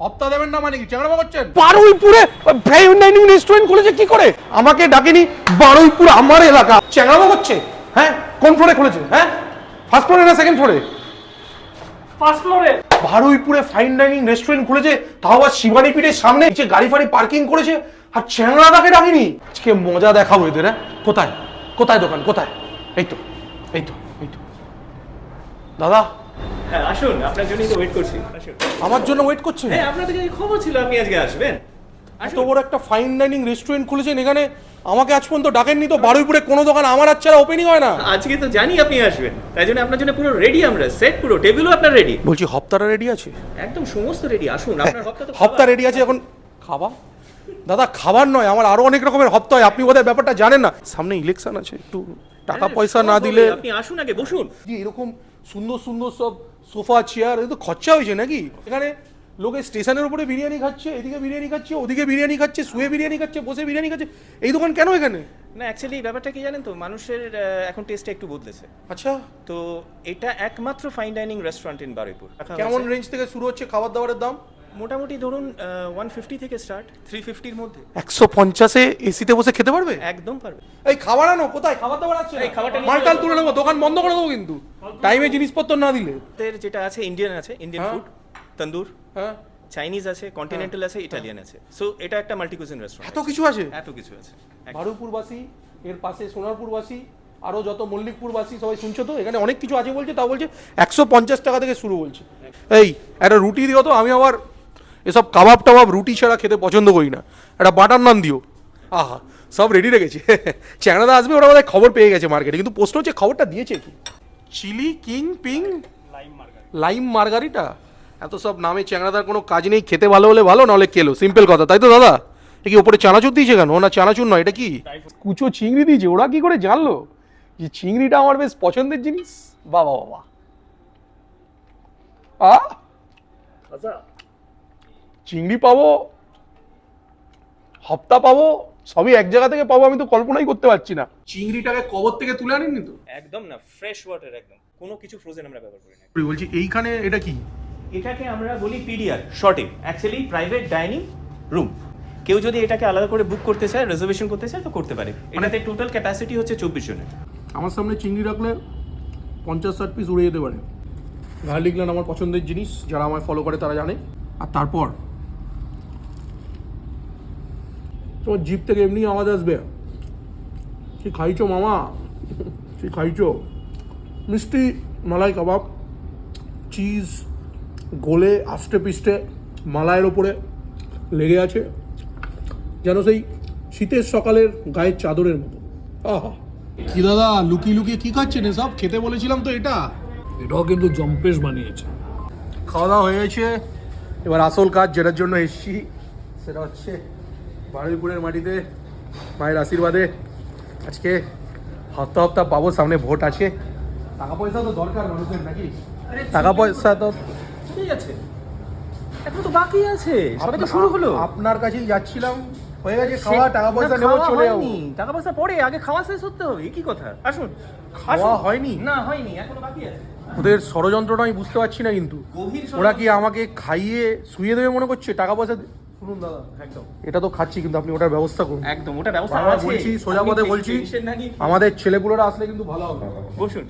হপ্তা দেবেন না মানে কি? চ্যাংড়া করছেন? বারুইপুরে ফাইন ডাইনিং রেস্টুরেন্ট খুলেছে কি করে? আমাকে ডাকেনি বারুইপুর আমার এলাকা। চ্যাংড়ামো করছে? হ্যাঁ? কোন ফ্লোরে খুলেছে? হ্যাঁ? ফার্স্ট ফ্লোরে না সেকেন্ড ফ্লোরে ফার্স্ট ফ্লোরে বারুইপুরে ফাইন ডাইনিং রেস্টুরেন্ট খুলেছে তাও আবার শিবানী পিঠের সামনে নিচে গাড়ি ফাড়ি পার্কিং করেছে আর চ্যাংড়াটাকে ডাকেনি। আজকে মজা দেখাবো এদের হ্যাঁ? কোথায়? কোথায় দোকান? কোথায়? এই তো এই তো এই তো। দাদা হ্যাঁ আসুন আপনার জন্যই তো ওয়েট করছি। আসুন। আমার জন্য ওয়েট করছেন? হ্যাঁ আপনাদের কাছে খবর ছিল আপনি আজকে আসবেন। এত বড় একটা ফাইন ডাইনিং রেস্টুরেন্ট খুলেছেন এখানে আমাকে আজ পর্যন্ত ডাকেননি তো বারুইপুরে কোনো দোকান আমার আর ছাড়া ওপেনিং হয় না। আজকে তো জানি আপনি আসবেন। তাই জন্য আপনার জন্য পুরো রেডি আমরা সেট পুরো টেবিলও আপনার রেডি বলছি হপ্তাটা রেডি আছে? একদম সমস্ত রেডি আসুন আপনার হপ্তা তো হপ্তা রেডি আছে এখন। খাবার? দাদা খাবার নয় আমার আরও অনেক রকমের হপ্তা হয় আপনি বোধহয় ব্যাপারটা জানেন না। সামনে ইলেকশন আছে একটু টাকা হ্যাঁ, পয়সা না দিলে আপনি আসুন আগে বসুন। এরকম সুন্দর সুন্দর সব সোফা চেয়ার এ তো খরচা হয়েছে নাকি? এখানে লোকে স্টেশনের উপরে বিরিয়ানি খাচ্ছে এদিকে বিরিয়ানি খাচ্ছে ওদিকে বিরিয়ানি খাচ্ছে শুয়ে বিরিয়ানি খাচ্ছে বসে বিরিয়ানি খাচ্ছে। এই দোকান কেন এখানে? না অ্যাকচুয়ালি ব্যাপারটা কি জানেন তো? মানুষের এখন টেস্টটা একটু বদলেছে। আচ্ছা। তো এটা একমাত্র fine dining restaurant in Baruipur. কেমন রেঞ্জ থেকে শুরু হচ্ছে খাবার দাবারের দাম? মোটামুটি ধরুন ওয়ান ফিফটি থেকে স্টার্ট থ্রি ফিফটির মধ্যে। একশো পঞ্চাশে এসিতে বসে খেতে পারবে? একদম পারবে। এই খাবার আনো কোথায়? খাবার দাবার আছে এই খাবারটা মালটাল তুলে নেব দোকান বন্ধ করে দেবো কিন্তু। টাইমে জিনিসপত্র না দিলে। যেটা আছে ইন্ডিয়ান আছে ইন্ডিয়ান হ্যাঁ। ফুড তন্দুর হ্যাঁ। চাইনিজ আছে কন্টিনেন্টাল আছে ইটালিয়ান আছে। সো এটা একটা মাল্টিকুজিন রেস্টুরেন্ট এত কিছু আছে? এত কিছু আছে। একদম। বারুপুরবাসী এর পাশে সোনারপুরবাসী আরও যত মল্লিকপুরবাসী সবাই শুনছো তো? এখানে অনেক কিছু আছে বলছে তাও বলছে একশো পঞ্চাশ টাকা থেকে শুরু বলছে। এই একটা রুটি দিও তো আমি আবার এসব কাবাব টাবাব রুটি ছাড়া খেতে পছন্দ করি না। একটা বাটার নান দিও। আহা, সব রেডি রেখেছে। চ্যাংড়াদা আসবে, ওরা বোধহয় খবর পেয়ে গেছে মার্কেটে কিন্তু প্রশ্ন হচ্ছে, খবরটা দিয়েছে কি? Chilli, king, ping? Lime margarita. এত সব নামে চ্যাংড়াদার কোনো কাজ নেই, খেতে ভালো হলে ভালো, নাহলে কেলো। সিম্পল কথা, তাই তো দাদা? কি ওপরে চানাচুর দিয়েছে কেন? না, চানাচুর নয়, এটা কি? কুচো চিংড়ি দিয়েছে, ওরা কি করে জানলো? যে চিংড়িটা আমার বেশ পছন্দের জিনিস। বাবা বাবা আ? চিংড়ি পাবো হপ্তা পাবো সবই এক জায়গা থেকে পাবো আমি তো কল্পনাই করতে পারছি না। চিংড়িটাকে কবর থেকে তুলে আনেননি তো? একদম না ফ্রেশ ওয়াটার একদম। কোনো কিছু ফ্রোজেন আমরা ব্যবহার করি না। বলছি এইখানে এটা কি? এটাকে আমরা বলি পিডিআর শর্টে অ্যাকচুয়ালি প্রাইভেট ডাইনিং রুম কেউ যদি এটাকে আলাদা করে বুক করতে চায় রিজার্ভেশন করতে চায় তো করতে পারে। এটাতে টোটাল ক্যাপাসিটি হচ্ছে চব্বিশ জনের। আমার সামনে চিংড়ি রাখলে পঞ্চাশ ষাট পিস উড়ে যেতে পারে। গার্লিক নান আমার পছন্দের জিনিস যারা আমায় ফলো করে তারা জানে। আর তারপর তোমার জিপ থেকে এমনি আওয়াজ আসবে। কি খাইছো মামা? কি খাইছো? মিষ্টি মালাই কাবাব চিজ গোলে আষ্টে পিষ্টে মালাইয়ের ওপরে লেগে আছে। যেন সেই শীতের সকালের গায়ের চাদরের মতো। আহা! কি দাদা লুকিয়ে লুকিয়ে কি খাচ্ছেন সব খেতে বলেছিলাম তো এটা। এটাও কিন্তু জম্পেশ বানিয়েছে। খাওয়া দাওয়া হয়ে গেছে। এবার আসল কাজ যেটার জন্য এসছি সেটা হচ্ছে বারুইপুরের মাটিতে মায়ের আশীর্বাদে আজকে হপ্তা হপ্তা পাবো সামনে ভোট আছে। টাকা পয়সা তো দরকার মানুষের নাকি? টাকা পয়সা তো ঠিক আছে। এখন তো বাকি আছে। সবে তো শুরু হলো। আপনার কাছেই যাচ্ছিলাম। হয়ে গেছে খাওয়া টাকা পয়সা নেব চলে যাব। টাকা পয়সা পরে আগে খাওয়া শেষ হতে হবে। কি কথা? আসুন। খাওয়া হয়নি? না হয়নি। এখনও বাকি আছে। ওদের ষড়যন্ত্রটা আমি বুঝতে পারছি না কিন্তু। ওরা কি আমাকে খাইয়ে শুয়ে দেবে মনে করছে? টাকা পয়সা শুনুন দাদা একদম এটা তো খাচ্ছি কিন্তু আপনি ওটার ব্যবস্থা করুন একদম ওটা ব্যবস্থা বারবার আছে বলছি সোজা আপনি পথে টেনশন- বলছি টেনশন না নিয়ে আমাদের ছেলেপুলেরা আসলে কিন্তু ভালো হবে বসুন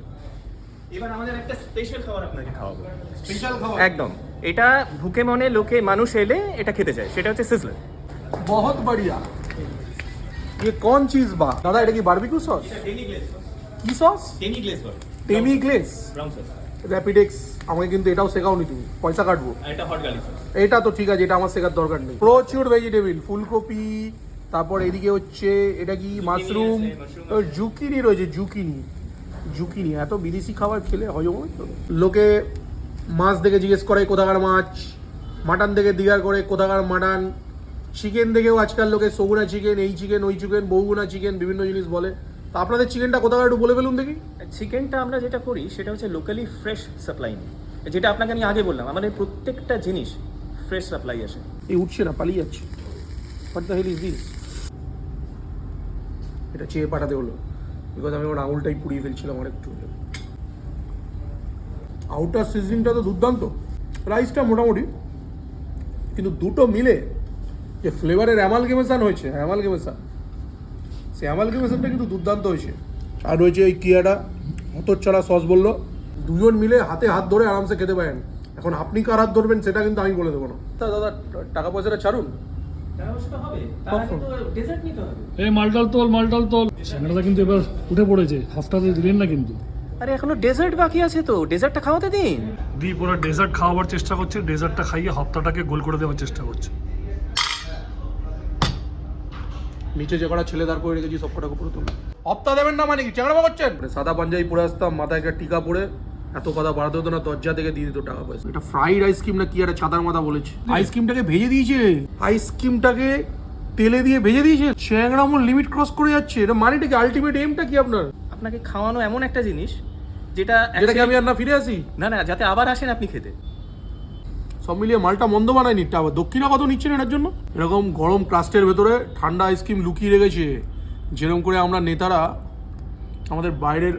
এবার আমাদের একটা স্পেশাল খাবার আপনাকে খাওয়াবো স্পেশাল খাবার একদম এটা ভুকে মনে লোকে মানুষ এলে এটা খেতে চায় সেটা হচ্ছে সিজলার বহুত বড়িয়া ये कौन चीज बा দাদা এটা কি বারবিকিউ সস টেনি গ্লেজ কি সস টেনি গ্লেজ বলে টেমি গ্লেস ব্রাউন সস Rapidex আমাকে কিন্তু এটাও শেখাওনি তুমি। পয়সা কাটবো। এটা তো ঠিক আছে এটা আমার শেখার দরকার নেই। প্রচুর ভেজিটেবিল ফুলকপি তারপর এদিকে হচ্ছে এটা কি মাশরুম? জুকিনি রয়েছে জুকিনি। জুকিনি এত বিদেশি খাবার খেলে হজম হয় তো। লোকে মাছ দেখে জিজ্ঞেস করে কোথাকার মাছ? মাটন দেখে দিগার করে কোথাকার মাটন? চিকেন দেখেও আজকাল লোকে সগুনা চিকেন এই চিকেন ওই চিকেন বউগুনা চিকেন বিভিন্ন জিনিস বলে। তা আপনাদের চিকেনটা কোথাকার একটু বলে ফেলুন দেখি। চিকেনটা আমরা যেটা করি সেটা হচ্ছে লোকালি ফ্রেশ সাপ্লাই যেটা আপনাকে আমি আগে বললাম আমাদের প্রত্যেকটা জিনিস ফ্রেশ সাপ্লাই আসে। এই উঠছে না পালিয়ে যাচ্ছে। What the hell is this এটা চেয়ে পাঠাতে হলো। বিকজ আমি আমার আঙুলটাই পুড়িয়ে ফেলছিলাম আর একটু আউটার সিজনিংটা তো দুর্দান্ত। রাইসটা মোটামুটি। কিন্তু দুটো মিলে যে ফ্লেভারের অ্যামালগেমেশন হয়েছে অ্যামালগেমেশন সেই অ্যামালগেমেশনটা কিন্তু দুর্দান্ত হয়েছে। আর রয়েছে এই কিয়াটা হতচ্ছাড়া সস বলল। দুজন মিলে হাতে হাত ধরে আরামসে খেতে পারেন। এখন আপনি কার হাত ধরবেন সেটা কিন্তু আমি বলে দেবো না। তা দাদা টাকা পয়সাটা ছাড়ুন। ডেজার্ট নিতে হবে। এই মালটাল তোল মালটাল তোল। স্যাংরাটা কিন্তু এবার উঠে পড়েছে। হাফটাতে দিলেন না কিন্তু। আরে এখনও ডেজার্ট বাকি আছে তো। ডেজার্টটা খাওয়াতে দিন। দীপ ওরা ডেজার্ট খাওয়াবার চেষ্টা করছে। ডেজার্টটা খাইয়ে হপ্তাটাকে গোল করে দেওয়ার চেষ্টা করছে। নিচে যে কটা ছেলে দাঁড় করে রেখেছি সব কটা পুরো তুমি হপ্তা দেবেন না মানে কি? চেংড়ামা করছেন? মানে সাদা পাঞ্জাবি পরে আসতাম মাথায় একটা টিকা পরে এত কথা বাড়াতে হতো না দরজা থেকে দিয়ে দিত টাকা পয়সা। এটা ফ্রাইড আইসক্রিম না কি একটা ছাতার মাথা বলেছে? আইসক্রিমটাকে ভেজে দিয়েছে। আইসক্রিমটাকে তেলে দিয়ে ভেজে দিয়েছে। চ্যাংরামন লিমিট ক্রস করে যাচ্ছে। এটা মানেটা কি? আলটিমেট এমটা কি আপনার? আপনাকে খাওয়ানো এমন একটা জিনিস যেটা যেটা কি আমি আর না ফিরে আসি। না না যাতে আবার আসেন আপনি খেতে। সব মিলিয়ে মালটা মন্দ বানায়নি আবার দক্ষিণা কত নিচ্ছেন এটার জন্য? এরকম গরম ক্রাস্টের ভেতরে ঠান্ডা আইসক্রিম লুকিয়ে রেখেছে। যেরকম করে আমরা নেতারা আমাদের বাইরের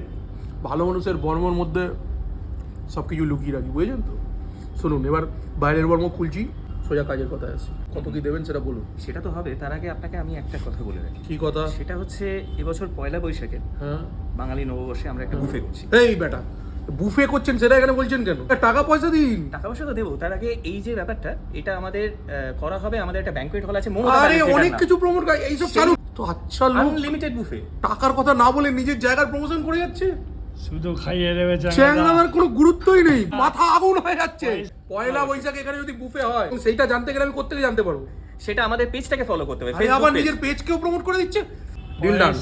ভালো মানুষের বর্মর মধ্যে সব কিছু লুকিয়ে রাখি বুঝেছেন তো? শুনুন এবার বাইরের বর্ম খুলছি সোজা কাজের কথা আসি। কত কি দেবেন সেটা বলুন। সেটা তো হবে তার আগে আপনাকে আমি একটা কথা বলে রাখি। কি কথা? সেটা হচ্ছে এবছর পয়লা বৈশাখে হ্যাঁ। বাঙালি নববর্ষে আমরা একটা বুফে করছি। এই বেটা বুফে করছেন সেটা এখানে বলছেন কেন? টাকা পয়সা দিন। টাকা পয়সা তো দেবো। তার আগে এই যে ব্যাপারটা এটা আমাদের করা হবে আমাদের একটা ব্যাংকুয়েট হল আছে আরে অনেক কিছু প্রমোট করে এইসব চালু তো আচ্ছা লোক আনলিমিটেড বুফে টাকার কথা না বলে নিজের জায়গার প্রমোশন করে যাচ্ছে। শুধু খাইয়ে দেবে কোনো গুরুত্বই নেই। মাথা আগুন হয়ে যাচ্ছে। পয়লা বৈশাখ এখানে যদি বুফে হয় সেইটা জানতে গেলে আমি কোথেকে জানতে পারব? সেটা আমাদের পেজটাকে ফলো করতে হবে আবার। নিজের পেজকেও প্রমোট করে দিচ্ছে? Deal done.